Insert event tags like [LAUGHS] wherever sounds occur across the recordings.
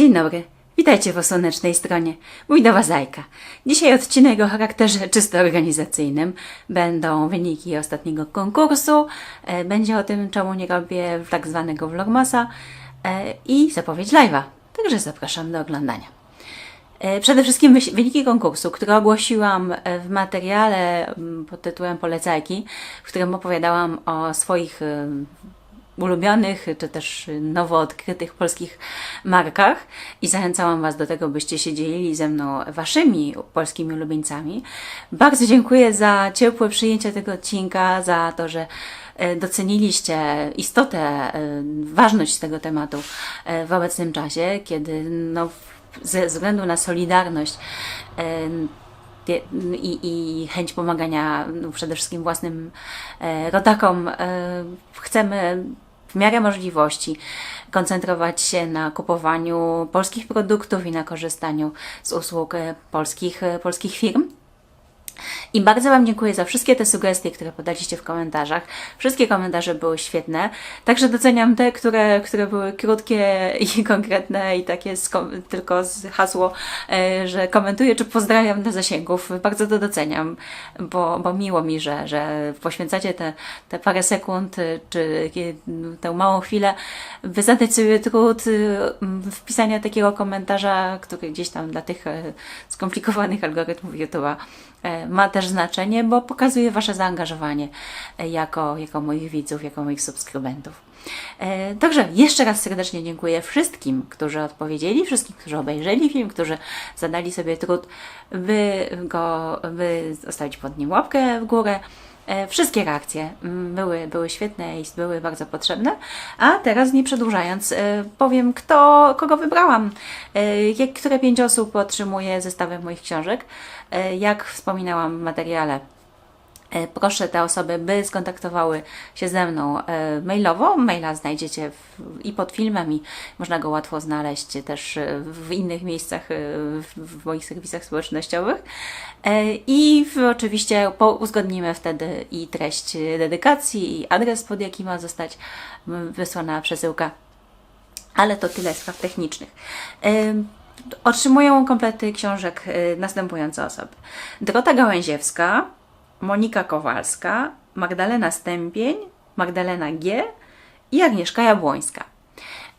Dzień dobry, witajcie po słonecznej stronie. Mój do Was Zajka. Dzisiaj odcinek o charakterze czysto organizacyjnym. Będą wyniki ostatniego konkursu, e, będzie o tym, czemu nie robię tak zwanego vlogmasa e, i zapowiedź live'a. Także zapraszam do oglądania. E, Przede wszystkim wyniki konkursu, które ogłosiłam w materiale m, pod tytułem Polecajki, w którym opowiadałam o swoich ulubionych, czy też nowo odkrytych polskich markach i zachęcałam Was do tego, byście się dzielili ze mną Waszymi polskimi ulubieńcami. Bardzo dziękuję za ciepłe przyjęcie tego odcinka, za to, że e, doceniliście istotę, e, ważność tego tematu e, w obecnym czasie, kiedy no, ze względu na solidarność i, i chęć pomagania no, przede wszystkim własnym rodakom, chcemy w miarę możliwości koncentrować się na kupowaniu polskich produktów i na korzystaniu z usług e, polskich, e, polskich firm. I bardzo Wam dziękuję za wszystkie te sugestie, które podaliście w komentarzach. Wszystkie komentarze były świetne. Także doceniam te, które, które były krótkie i [LAUGHS] konkretne i takie z, tylko z hasło, e, że komentuję czy pozdrawiam dla zasięgów. Bardzo to doceniam, bo, bo miło mi, że, że poświęcacie te, te parę sekund e, czy tę małą chwilę, by zadać sobie trud e, wpisania takiego komentarza, który gdzieś tam dla tych skomplikowanych algorytmów YouTube'a ma też znaczenie, bo pokazuje Wasze zaangażowanie e, jako, jako moich widzów, jako moich subskrybentów. E, Także jeszcze raz serdecznie dziękuję wszystkim, którzy odpowiedzieli, wszystkim, którzy obejrzeli film, którzy zadali sobie trud, by go, by zostawić pod nim łapkę w górę. E, Wszystkie reakcje mm, były, były świetne i były bardzo potrzebne. A teraz nie przedłużając, e, powiem, kto, kogo wybrałam. E, Które pięć osób otrzymuje zestawy moich książek. Jak wspominałam w materiale, Proszę te osoby, by skontaktowały się ze mną e, mailowo. Maila znajdziecie w, i pod filmem, i można go łatwo znaleźć też e, w innych miejscach, e, w, w moich serwisach społecznościowych. E, I w, oczywiście po, uzgodnimy wtedy i treść dedykacji, i adres, pod jaki ma zostać wysłana przesyłka ale to tyle spraw technicznych. Ym, Otrzymują komplety książek następujące osoby. Dorota Gałęziewska, Monika Kowalska, Magdalena Stępień, Magdalena G. i Agnieszka Jabłońska.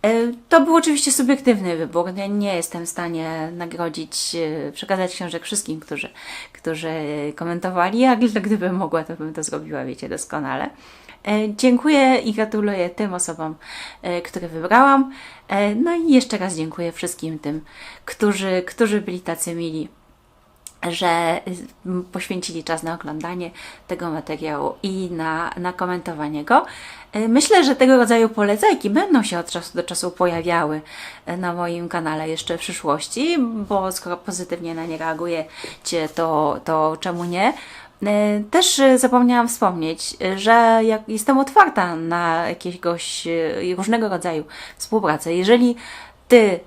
Y, To był oczywiście subiektywny wybór. Ja nie jestem w stanie nagrodzić, y, przekazać książek wszystkim, którzy, którzy komentowali, a gdybym mogła, to bym to zrobiła, wiecie, doskonale. E, Dziękuję i gratuluję tym osobom, e, które wybrałam. E, No i jeszcze raz dziękuję wszystkim tym, którzy, którzy byli tacy mili, że poświęcili czas na oglądanie tego materiału i na, na komentowanie go. E, Myślę, że tego rodzaju polecajki będą się od czasu do czasu pojawiały e, na moim kanale jeszcze w przyszłości, bo skoro pozytywnie na nie reagujecie, to, to czemu nie? E, Też zapomniałam wspomnieć, że jestem otwarta na jakiegoś różnego rodzaju współpracę. Jeżeli ty,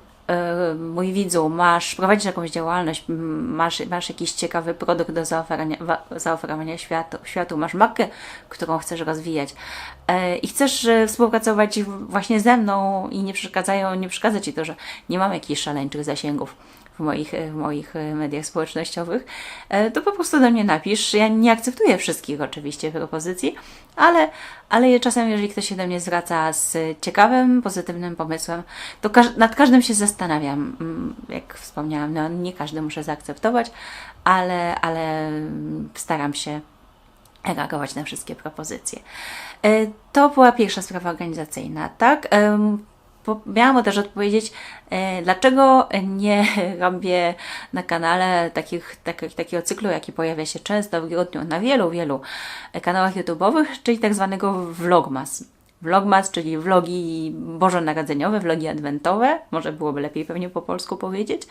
mój widzu, masz, prowadzisz jakąś działalność, masz, masz jakiś ciekawy produkt do zaoferowania, wa- zaoferowania światu, światu, masz markę, którą chcesz rozwijać e, i chcesz e, współpracować właśnie ze mną i nie przeszkadzają, nie przeszkadza Ci to, że nie mam jakichś szaleńczych zasięgów w moich, w moich e, mediach społecznościowych, e, to po prostu do mnie napisz. Ja nie akceptuję wszystkich oczywiście propozycji, ale, ale czasem, jeżeli ktoś się do mnie zwraca z ciekawym, pozytywnym pomysłem, to każ- nad każdym się zastanawiam. Mm, Jak wspomniałam, no, nie każdy muszę zaakceptować, ale, ale staram się reagować na wszystkie propozycje. E, To była pierwsza sprawa organizacyjna, tak? Miałam też odpowiedzieć, e, dlaczego nie [LAUGHS] robię na kanale takich, takich, takiego cyklu, jaki pojawia się często w grudniu na wielu, wielu kanałach YouTube'owych, czyli tak zwanego vlogmas. Vlogmas, czyli vlogi bożonarodzeniowe, vlogi adwentowe, może byłoby lepiej pewnie po polsku powiedzieć,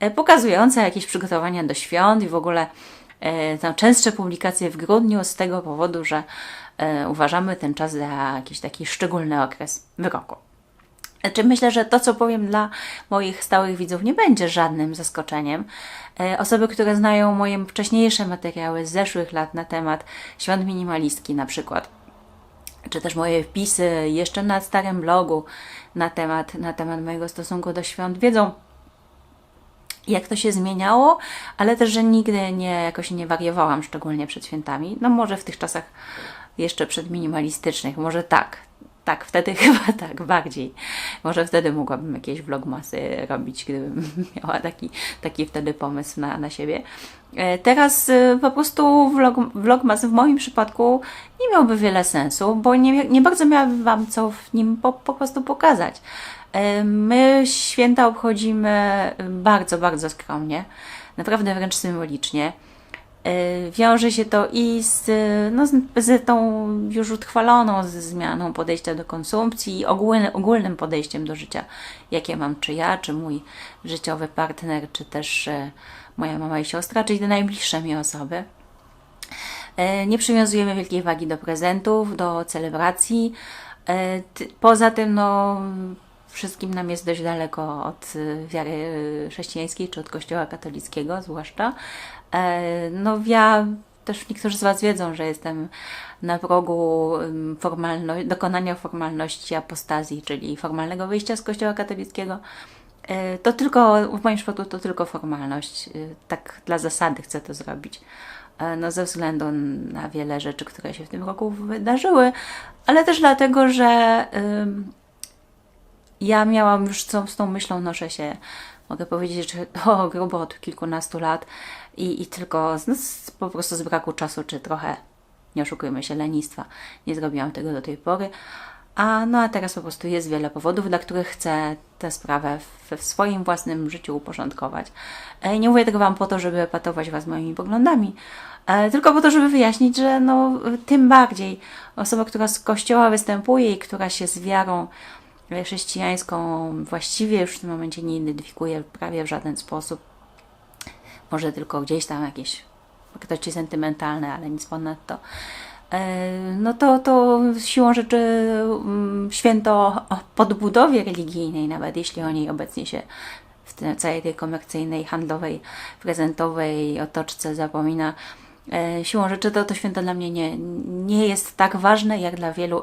e, pokazujące jakieś przygotowania do świąt i w ogóle e, tam częstsze publikacje w grudniu z tego powodu, że e, uważamy ten czas za jakiś taki szczególny okres w roku. Znaczy, myślę, że to, co powiem dla moich stałych widzów, nie będzie żadnym zaskoczeniem. E, Osoby, które znają moje wcześniejsze materiały z zeszłych lat na temat świąt minimalistki, na przykład, czy też moje wpisy jeszcze na starym blogu na temat, na temat mojego stosunku do świąt wiedzą, jak to się zmieniało, ale też, że nigdy nie, jakoś nie wariowałam, szczególnie przed świętami. No może w tych czasach jeszcze przed minimalistycznych, może tak. Tak, wtedy [LAUGHS] chyba tak, bardziej. Może wtedy mogłabym jakieś vlogmasy robić, gdybym [LAUGHS] miała taki, taki wtedy pomysł na, na siebie. E, Teraz e, po prostu vlog, vlogmas w moim przypadku nie miałby wiele sensu, bo nie, nie bardzo miałabym Wam co w nim po, po prostu pokazać. E, My święta obchodzimy bardzo, bardzo skromnie, naprawdę wręcz symbolicznie. E, Wiąże się to i z, no, z, tą już utrwaloną zmianą podejścia do konsumpcji i ogólny, ogólnym podejściem do życia, jakie mam czy ja, czy mój życiowy partner, czy też e, moja mama i siostra, czyli te najbliższe mi osoby. E, Nie przywiązujemy wielkiej wagi do prezentów, do celebracji. E, Poza tym, no, wszystkim nam jest dość daleko od y, wiary y, chrześcijańskiej czy od Kościoła katolickiego, zwłaszcza. E, No, ja też niektórzy z Was wiedzą, że jestem na progu formalno- dokonania formalności apostazji, czyli formalnego wyjścia z Kościoła katolickiego. E, To tylko, w moim przypadku to tylko formalność. E, Tak dla zasady chcę to zrobić. No ze względu na wiele rzeczy, które się w tym roku wydarzyły, ale też dlatego, że ja miałam już z, z tą myślą, noszę się, mogę powiedzieć, że o, [LAUGHS] grubo od kilkunastu lat i, i tylko z, no, z, po prostu z braku czasu, czy trochę, nie oszukujmy się, lenistwa, nie zrobiłam tego do tej pory. A no a teraz po prostu jest wiele powodów, dla których chcę tę sprawę w, w swoim własnym życiu uporządkować. E, Nie mówię tego Wam po to, żeby epatować Was moimi poglądami, e, tylko po to, żeby wyjaśnić, że no, tym bardziej osoba, która z kościoła występuje i która się z wiarą chrześcijańską właściwie już w tym momencie nie identyfikuje prawie w żaden sposób. Może tylko gdzieś tam jakieś wartości sentymentalne, ale nic ponadto. E, No to, to siłą rzeczy mm, święto o podbudowie religijnej, nawet jeśli o niej obecnie się w tej całej tej komercyjnej, handlowej, prezentowej otoczce zapomina. E, Siłą rzeczy to, to święto dla mnie nie, nie jest tak ważne jak dla wielu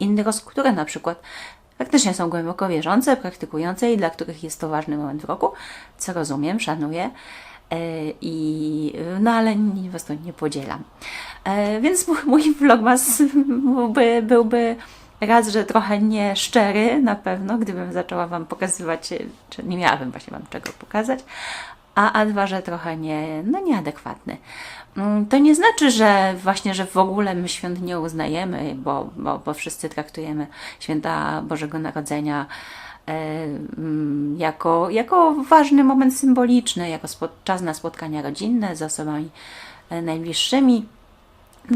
innych osób, które na przykład faktycznie są głęboko wierzące, praktykujące i dla których jest to ważny moment w roku, co rozumiem, szanuję. E, I, no ale nie, prostu nie podzielam. E, Więc mój- vlogmas byłby, byłby raz, że trochę nieszczery na pewno, gdybym zaczęła Wam pokazywać, czy nie miałabym właśnie Wam czego pokazać, a, a dwa, że trochę nie, no nieadekwatny. Mm, To nie znaczy, że właśnie, że w ogóle my świąt nie uznajemy, bo, bo, bo wszyscy traktujemy święta Bożego Narodzenia e, mm, jako, jako ważny moment symboliczny, jako czas na spotkania rodzinne z osobami e, najbliższymi.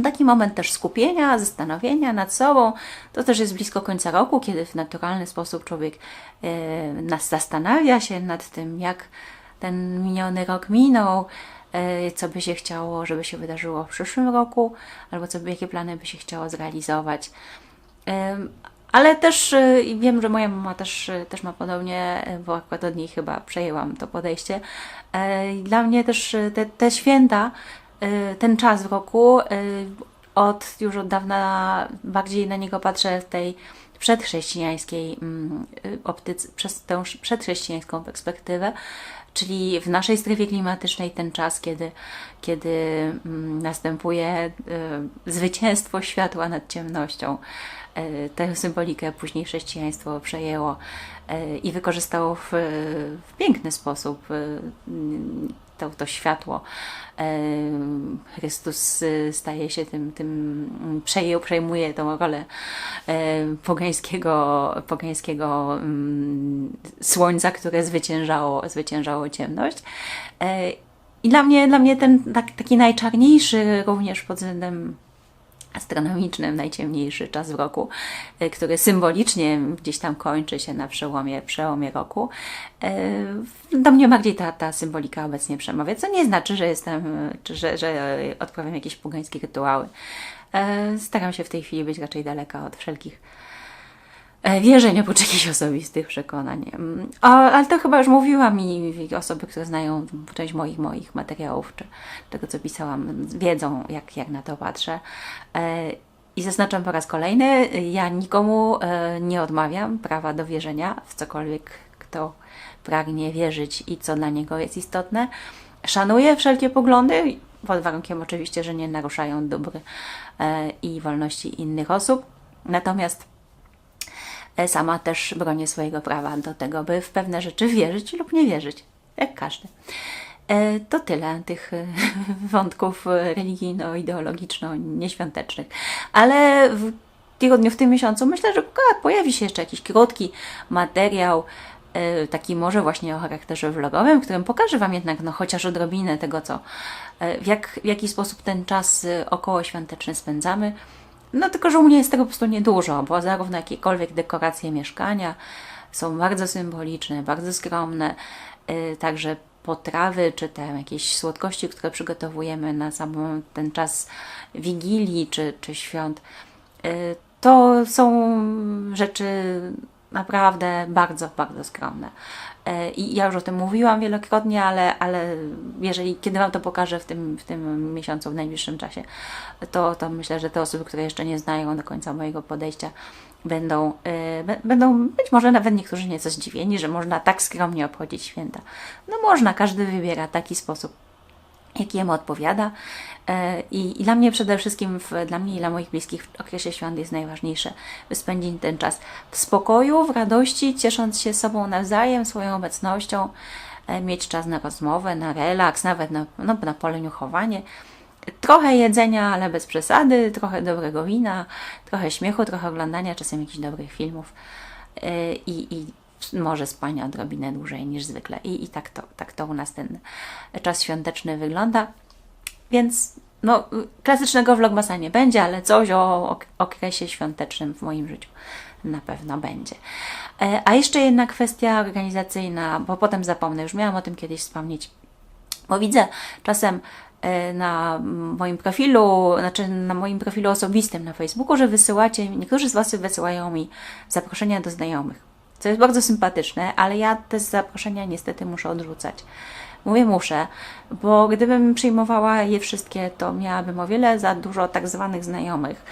Taki moment też skupienia, zastanowienia nad sobą. To też jest blisko końca roku, kiedy w naturalny sposób człowiek e, nas zastanawia się nad tym, jak ten miniony rok minął, e, co by się chciało, żeby się wydarzyło w przyszłym roku, albo co jakie plany by się chciało zrealizować. Ale też i wiem, że moja mama też, y, też ma podobnie, bo akurat od niej chyba przejęłam to podejście. E, Dla mnie też te, te święta, ten czas w roku, od już od dawna bardziej na niego patrzę w tej przedchrześcijańskiej mm, optyce, przez tę przedchrześcijańską perspektywę, czyli w naszej strefie klimatycznej ten czas, kiedy, kiedy mm, następuje y, zwycięstwo światła nad ciemnością. E, Tę symbolikę później chrześcijaństwo przejęło e, i wykorzystało w, w piękny sposób to, to światło. Chrystus e, staje się tym, tym mm, przejmuje tą rolę pogańskiego, pogańskiego mm, słońca, które zwyciężało, zwyciężało ciemność. E, I dla mnie, dla mnie ten tak, taki najczarniejszy również pod względem astronomicznym, najciemniejszy czas w roku, y, który symbolicznie gdzieś tam kończy się na przełomie, przełomie roku. Do mnie bardziej ta, ta symbolika obecnie przemawia, co nie znaczy, że jestem, że, że odprawiam jakieś pogańskie rytuały. Y, Staram się w tej chwili być raczej daleka od wszelkich e, wierzeń oprócz jakichś osobistych przekonań. Mm, A, ale to chyba już mówiłam i i osoby, które znają część moich moich materiałów, czy tego, co pisałam, wiedzą, jak, jak na to patrzę. E, I zaznaczam po raz kolejny, ja nikomu e, nie odmawiam prawa do wierzenia w cokolwiek, kto pragnie wierzyć i co dla niego jest istotne. Szanuję wszelkie poglądy, pod warunkiem oczywiście, że nie naruszają dóbr i wolności innych osób. Natomiast sama też bronię swojego prawa do tego, by w pewne rzeczy wierzyć lub nie wierzyć, jak każdy. E, To tyle tych e, [LAUGHS] wątków religijno-ideologiczno-nieświątecznych. Ale w tygodniu, w tym miesiącu myślę, że pojawi się jeszcze jakiś krótki materiał, e, taki może właśnie o charakterze vlogowym, w którym pokażę Wam jednak no, chociaż odrobinę tego, co, e, w, jak, w jaki sposób ten czas e, okołoświąteczny spędzamy. No tylko, że u mnie jest tego po prostu niedużo, bo zarówno jakiekolwiek dekoracje mieszkania są bardzo symboliczne, bardzo skromne, y, także potrawy czy te jakieś słodkości, które przygotowujemy na sam ten czas Wigilii czy, czy świąt, y, to są rzeczy naprawdę bardzo, bardzo skromne. E, I ja już o tym mówiłam wielokrotnie, ale, ale jeżeli kiedy Wam to pokażę w tym, w tym miesiącu, w najbliższym czasie, to, to myślę, że te osoby, które jeszcze nie znają do końca mojego podejścia, będą, e, będą być może nawet niektórzy nieco zdziwieni, że można tak skromnie obchodzić święta. No można, każdy wybiera taki sposób jaki jemu odpowiada. E, I, I dla mnie przede wszystkim, w, dla mnie i dla moich bliskich w okresie świąt jest najważniejsze, by spędzić ten czas w spokoju, w radości, ciesząc się sobą nawzajem, swoją obecnością, e, mieć czas na rozmowę, na relaks, nawet na, no, na poleniuchowanie. Trochę jedzenia, ale bez przesady, trochę dobrego wina, trochę śmiechu, trochę oglądania czasem jakichś dobrych filmów e, i, i może spania odrobinę dłużej niż zwykle. I, i tak, to, tak to u nas ten czas świąteczny wygląda. Więc no, klasycznego vlogmasa nie będzie, ale coś o ok- okresie świątecznym w moim życiu na pewno będzie. E, A jeszcze jedna kwestia organizacyjna, bo potem zapomnę, już miałam o tym kiedyś wspomnieć. Bo widzę czasem e, na moim profilu, znaczy na moim profilu osobistym na Facebooku, że wysyłacie, niektórzy z Was wysyłają mi zaproszenia do znajomych, co jest bardzo sympatyczne, ale ja te zaproszenia niestety muszę odrzucać. Mówię muszę, bo gdybym przyjmowała je wszystkie, to miałabym o wiele za dużo tak zwanych znajomych,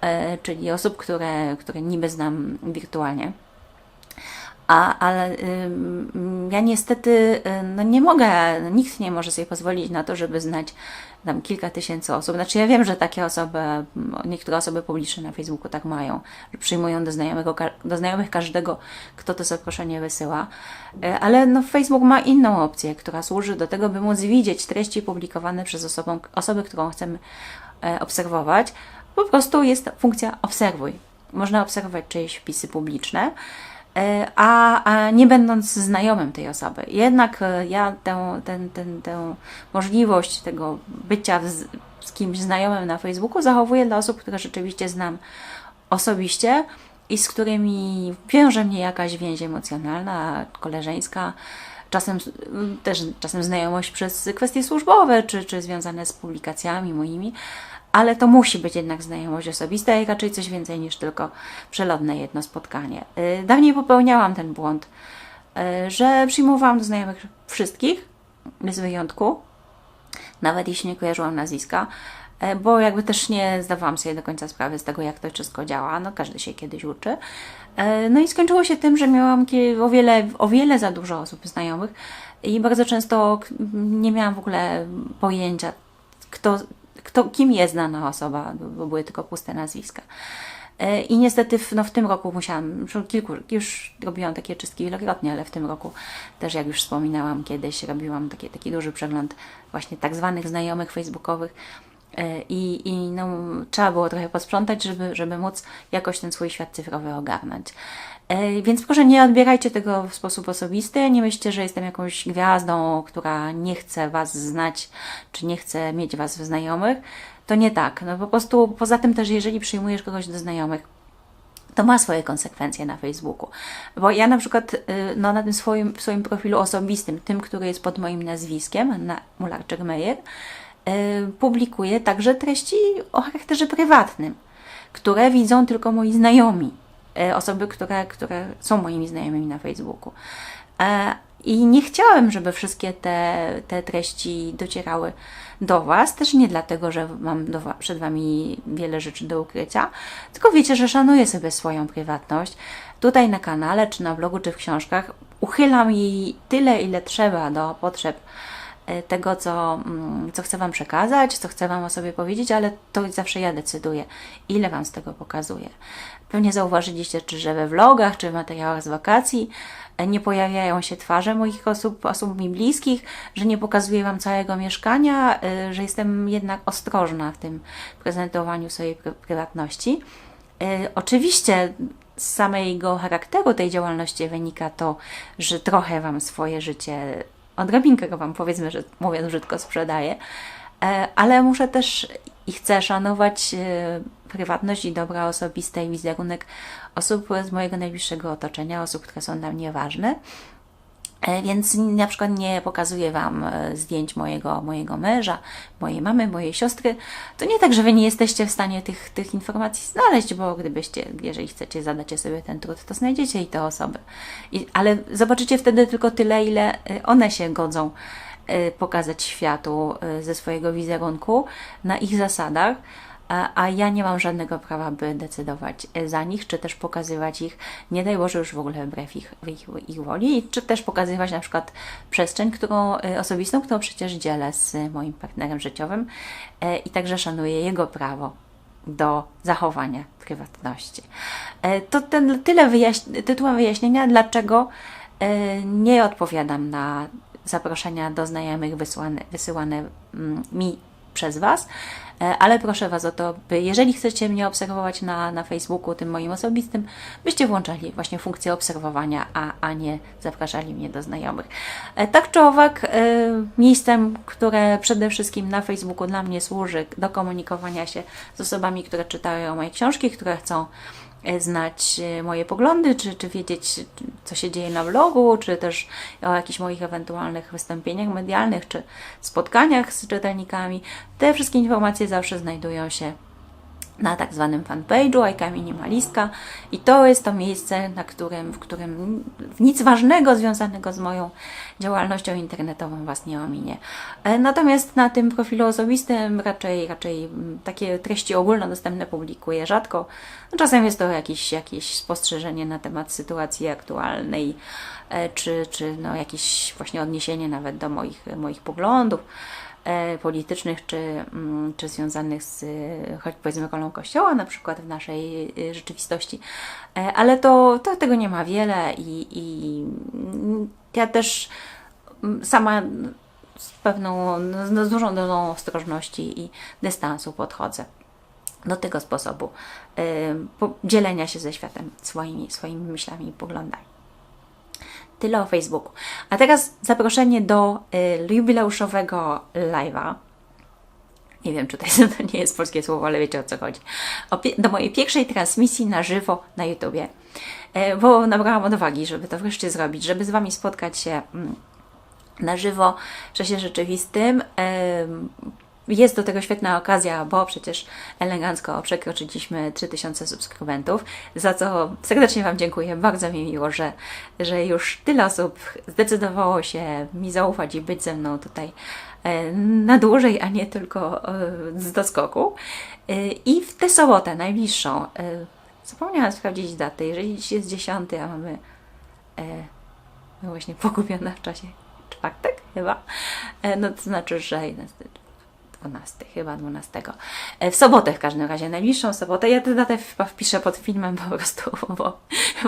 e, czyli osób, które, które niby znam wirtualnie. A, ale ja niestety y, no nie mogę, nikt nie może sobie pozwolić na to, żeby znać tam kilka tysięcy osób. Znaczy ja wiem, że takie osoby, niektóre osoby publiczne na Facebooku tak mają, że przyjmują do, znajomego, do znajomych każdego, kto to zaproszenie wysyła, Y, ale no Facebook ma inną opcję, która służy do tego, by móc widzieć treści publikowane przez osobą, osobę, którą chcemy e, obserwować. Po prostu jest funkcja obserwuj. Można obserwować czyjeś wpisy publiczne, a, a nie będąc znajomym tej osoby. Jednak e, ja tę, tę, tę, tę możliwość tego bycia z, z kimś znajomym na Facebooku zachowuję dla osób, które rzeczywiście znam osobiście i z którymi wiąże mnie jakaś więź emocjonalna, koleżeńska, czasem też czasem znajomość przez kwestie służbowe, czy, czy związane z publikacjami moimi, ale to musi być jednak znajomość osobista i raczej coś więcej niż tylko przelotne jedno spotkanie. Y, Dawniej popełniałam ten błąd, y, że przyjmowałam do znajomych wszystkich, bez wyjątku, nawet jeśli nie kojarzyłam nazwiska, e, bo jakby też nie zdawałam sobie do końca sprawy z tego, jak to wszystko działa. No, każdy się kiedyś uczy. No i skończyło się tym, że miałam o wiele, o wiele za dużo osób znajomych i bardzo często nie miałam w ogóle pojęcia, kto, kto, kim jest dana osoba, bo były tylko puste nazwiska. E, I niestety w, no, w tym roku musiałam, już kilku, już robiłam takie czystki wielokrotnie, ale w tym roku też, jak już wspominałam kiedyś, robiłam taki, duży przegląd właśnie tak zwanych znajomych facebookowych i, i no, trzeba było trochę posprzątać, żeby, żeby móc jakoś ten swój świat cyfrowy ogarnąć. E, Więc proszę nie odbierajcie tego w sposób osobisty, nie myślcie, że jestem jakąś gwiazdą, która nie chce Was znać, czy nie chce mieć Was w znajomych. To nie tak. No po prostu, poza tym też, jeżeli przyjmujesz kogoś do znajomych, to ma swoje konsekwencje na Facebooku. Bo ja na przykład y, no, na tym swoim, swoim profilu osobistym, tym, który jest pod moim nazwiskiem, na Mularczyk-Meyer, y, publikuję także treści o charakterze prywatnym, które widzą tylko moi znajomi, y, osoby, które, które są moimi znajomymi na Facebooku. E, I nie chciałem, żeby wszystkie te, te treści docierały do Was, też nie dlatego, że mam do, przed Wami wiele rzeczy do ukrycia, tylko wiecie, że szanuję sobie swoją prywatność. Tutaj na kanale, czy na blogu, czy w książkach uchylam jej tyle, ile trzeba do potrzeb tego, co, mm, co chcę Wam przekazać, co chcę Wam o sobie powiedzieć, ale to zawsze ja decyduję, ile Wam z tego pokazuję. Pewnie zauważyliście, że we vlogach, czy w materiałach z wakacji e, nie pojawiają się twarze moich osób, osób mi bliskich, że nie pokazuję Wam całego mieszkania, e, że jestem jednak ostrożna w tym prezentowaniu swojej pry- prywatności. E, Oczywiście z samego charakteru tej działalności wynika to, że trochę Wam swoje życie, odrobinkę go Wam powiedzmy, że mówiąc brzydko sprzedaję, E, ale muszę też i chcę szanować e, prywatność i dobra osobiste i wizerunek osób z mojego najbliższego otoczenia, osób, które są dla mnie ważne. E, Więc na przykład nie pokazuję Wam e, zdjęć mojego, mojego męża, mojej mamy, mojej siostry. To nie tak, że Wy nie jesteście w stanie tych, tych informacji znaleźć, bo gdybyście, jeżeli chcecie, zadacie sobie ten trud, to znajdziecie i te osoby. I, ale zobaczycie wtedy tylko tyle, ile e, one się godzą pokazać światu ze swojego wizerunku na ich zasadach a, ja nie mam żadnego prawa, by decydować e, za nich, czy też pokazywać ich, nie daj Boże, już w ogóle wbrew ich, ich, ich woli, czy też pokazywać na przykład przestrzeń którą, e, osobistą, którą przecież dzielę z moim partnerem życiowym e, i także szanuję jego prawo do zachowania prywatności. To ten, tyle wyjaśni- tytułem wyjaśnienia, dlaczego nie odpowiadam na zaproszenia do znajomych wysłane, wysyłane mm, mi przez Was, E, ale proszę Was o to, by jeżeli chcecie mnie obserwować na, na Facebooku, tym moim osobistym, byście włączali właśnie funkcję obserwowania, a, a nie zapraszali mnie do znajomych. E, Tak czy owak, e, miejscem, które przede wszystkim na Facebooku dla mnie służy do komunikowania się z osobami, które czytają moje książki, które chcą znać moje poglądy, czy, czy wiedzieć, co się dzieje na vlogu, czy też o jakichś moich ewentualnych wystąpieniach medialnych, czy spotkaniach z czytelnikami. Te wszystkie informacje zawsze znajdują się na tak zwanym fanpage'u Ajka Minimalistka i to jest to miejsce, na którym, w którym nic ważnego związanego z moją działalnością internetową Was nie ominie. E, Natomiast na tym profilu osobistym raczej, raczej takie treści ogólnodostępne publikuję rzadko. No, Czasem jest to jakieś, jakieś spostrzeżenie na temat sytuacji aktualnej, e, czy, czy no jakieś właśnie odniesienie nawet do moich, moich poglądów politycznych, czy, mm, czy związanych z e, choć powiedzmy rolą Kościoła, na przykład w naszej e, rzeczywistości. E, Ale to, to tego nie ma wiele i, i mm, ja też mm, sama z pewną, no, z dużą dozą ostrożności i dystansu podchodzę do tego sposobu po- dzielenia się ze światem swoimi, swoimi myślami i poglądami. Tyle o Facebooku. A teraz zaproszenie do y, jubileuszowego live'a. Nie wiem, czy to, jest, [LAUGHS] to nie jest polskie słowo, ale wiecie o co chodzi. O, do mojej pierwszej transmisji na żywo na YouTubie. E, bo nabrałam odwagi, żeby to wreszcie zrobić, żeby z Wami spotkać się mm, na żywo w czasie rzeczywistym. Jest do tego świetna okazja, bo przecież elegancko przekroczyliśmy 3000 subskrybentów, za co serdecznie Wam dziękuję. Bardzo mi miło, że, że już tyle osób zdecydowało się mi zaufać i być ze mną tutaj e, na dłużej, a nie tylko e, z doskoku. E, I w tę sobotę, najbliższą, zapomniałam sprawdzić daty, jeżeli dziś jest 10, a mamy no właśnie pogubiona w czasie czwartek chyba, no to znaczy, że 11, 12, chyba 12. E, W sobotę w każdym razie, najbliższą sobotę. Ja tę datę wpiszę pod filmem po prostu, bo,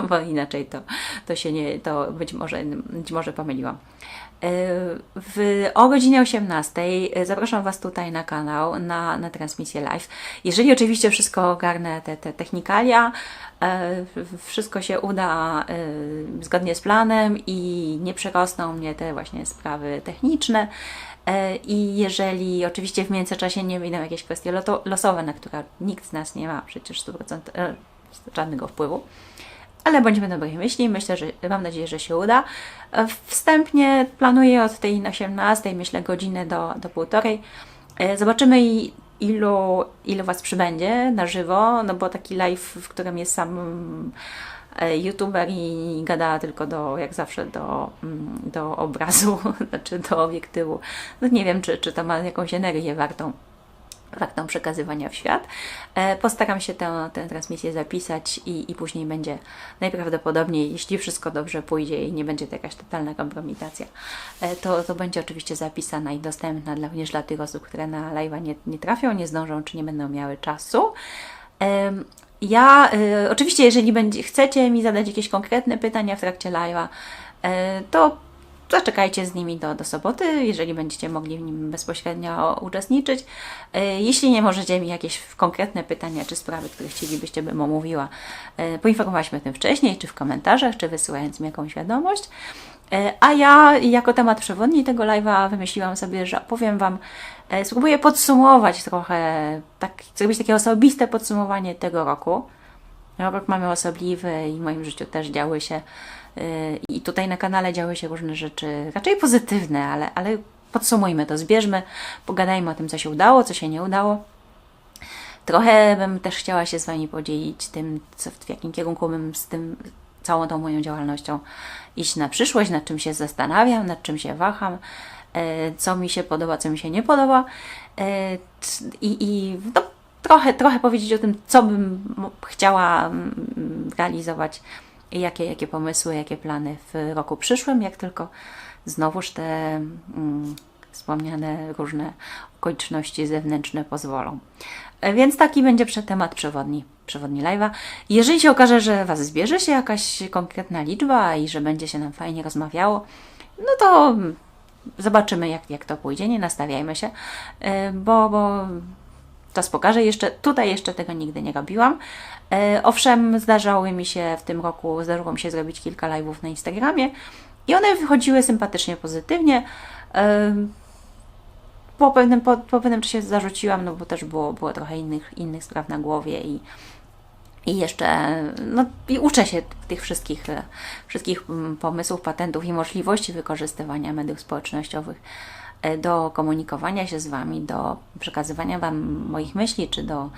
bo inaczej to, to się nie, to być może, być może pomyliłam. E, W, o godzinie 18 zapraszam Was tutaj na kanał, na, na transmisję live. Jeżeli oczywiście wszystko ogarnę, te, te technikalia, e, wszystko się uda e, zgodnie z planem i nie przerosną mnie te właśnie sprawy techniczne. E, I jeżeli oczywiście w międzyczasie nie wyjdą jakieś kwestie losowe, na które nikt z nas nie ma przecież 100% e, żadnego wpływu, ale bądźmy dobrej myśli. Myślę, że mam nadzieję, że się uda. E, Wstępnie planuję od tej 18, myślę, godziny do, do półtorej. E, Zobaczymy, ilu, ilu Was przybędzie na żywo, no bo taki live, w którym jest sam e, youtuber i gada tylko do, jak zawsze, do, mm, do obrazu, [LAUGHS] znaczy do obiektywu. No nie wiem, czy, czy to ma jakąś energię wartą wartą przekazywania w świat. E, Postaram się tę, tę transmisję zapisać i, i później będzie najprawdopodobniej, jeśli wszystko dobrze pójdzie i nie będzie to jakaś totalna kompromitacja, e, to, to będzie oczywiście zapisana i dostępna dla, również dla tych osób, które na live'a nie, nie trafią, nie zdążą, czy nie będą miały czasu. Ja, y, oczywiście, jeżeli będzie, chcecie mi zadać jakieś konkretne pytania w trakcie live'a, to zaczekajcie z nimi do, do soboty, jeżeli będziecie mogli w nim bezpośrednio uczestniczyć. Y, Jeśli nie możecie mi jakieś konkretne pytania czy sprawy, które chcielibyście, bym omówiła, y, poinformować mnie o tym wcześniej, czy w komentarzach, czy wysyłając mi jakąś wiadomość. E, A ja jako temat przewodni tego live'a wymyśliłam sobie, że opowiem Wam, e, spróbuję podsumować trochę, tak, zrobić takie osobiste podsumowanie tego roku. Rok mamy osobliwy i w moim życiu też działy się tutaj na kanale działy się różne rzeczy, raczej pozytywne, ale, ale podsumujmy to, zbierzmy, pogadajmy o tym, co się udało, co się nie udało. Trochę bym też chciała się z Wami podzielić tym, co, w jakim kierunku bym z tym, całą tą moją działalnością iść na przyszłość, nad czym się zastanawiam, nad czym się waham, e, co mi się podoba, co mi się nie podoba. E, I, i no, trochę, trochę powiedzieć o tym, co bym chciała realizować, i jakie, jakie pomysły, jakie plany w roku przyszłym, jak tylko znowuż te mm, wspomniane różne okoliczności zewnętrzne pozwolą. E, Więc taki będzie temat przewodni, przewodni live'a. Jeżeli się okaże, że Was zbierze się jakaś konkretna liczba i że będzie się nam fajnie rozmawiało, no to zobaczymy, jak, jak to pójdzie. Nie nastawiajmy się, e, bo, bo czas pokaże. Jeszcze, tutaj jeszcze tego nigdy nie robiłam. E, owszem, zdarzały mi się w tym roku, zdarzyło mi się zrobić kilka live'ów na Instagramie i one wychodziły sympatycznie, pozytywnie. E, po pewnym, po, po pewnym czasie zarzuciłam, no bo też było, było trochę innych, innych spraw na głowie i, i jeszcze no, i uczę się tych wszystkich, wszystkich mm, pomysłów, patentów i możliwości wykorzystywania mediów społecznościowych do komunikowania się z Wami, do przekazywania Wam moich myśli, czy do,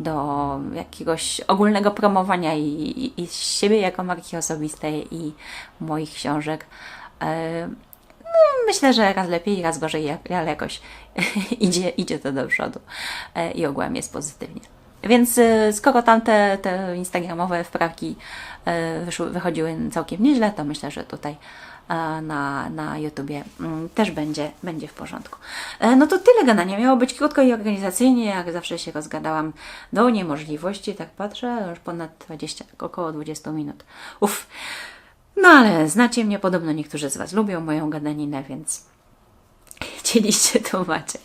do jakiegoś ogólnego promowania i, i, i siebie jako marki osobistej i moich książek. E, Myślę, że raz lepiej, raz gorzej, ale jakoś [LAUGHS] idzie, idzie to do przodu e, i ogółem jest pozytywnie. Więc e, skoro tamte te instagramowe wprawki e, wyszły, wychodziły całkiem nieźle, to myślę, że tutaj e, na, na YouTubie mm, też będzie, będzie w porządku. E, No to tyle gadania. Miało być krótko i organizacyjnie, jak zawsze się rozgadałam do niemożliwości, tak patrzę, już ponad 20, około 20 minut. Uff. No ale znacie mnie, podobno niektórzy z Was lubią moją gadaninę, więc chcieliście, to macie.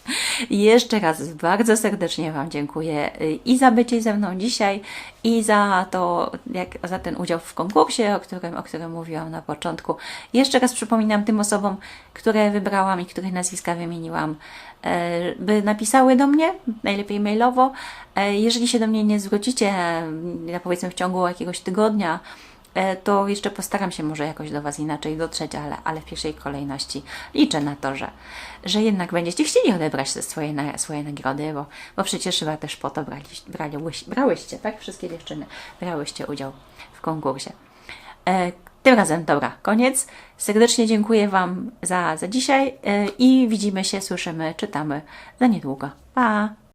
Jeszcze raz bardzo serdecznie Wam dziękuję y, i za bycie ze mną dzisiaj, i za to, jak, za ten udział w konkursie, o którym, o którym mówiłam na początku. Jeszcze raz przypominam tym osobom, które wybrałam i których nazwiska wymieniłam, e, by napisały do mnie, najlepiej mailowo. E, Jeżeli się do mnie nie zwrócicie, e, powiedzmy w ciągu jakiegoś tygodnia, to jeszcze postaram się może jakoś do Was inaczej dotrzeć, ale, ale w pierwszej kolejności liczę na to, że, że jednak będziecie chcieli odebrać te swoje, na, swoje nagrody, bo, bo przecież chyba też po to braliście, brali, brałyście, tak? Wszystkie dziewczyny brałyście udział w konkursie. E, tym razem, dobra, koniec. Serdecznie dziękuję Wam za, za dzisiaj e, i widzimy się, słyszymy, czytamy za niedługo. Pa!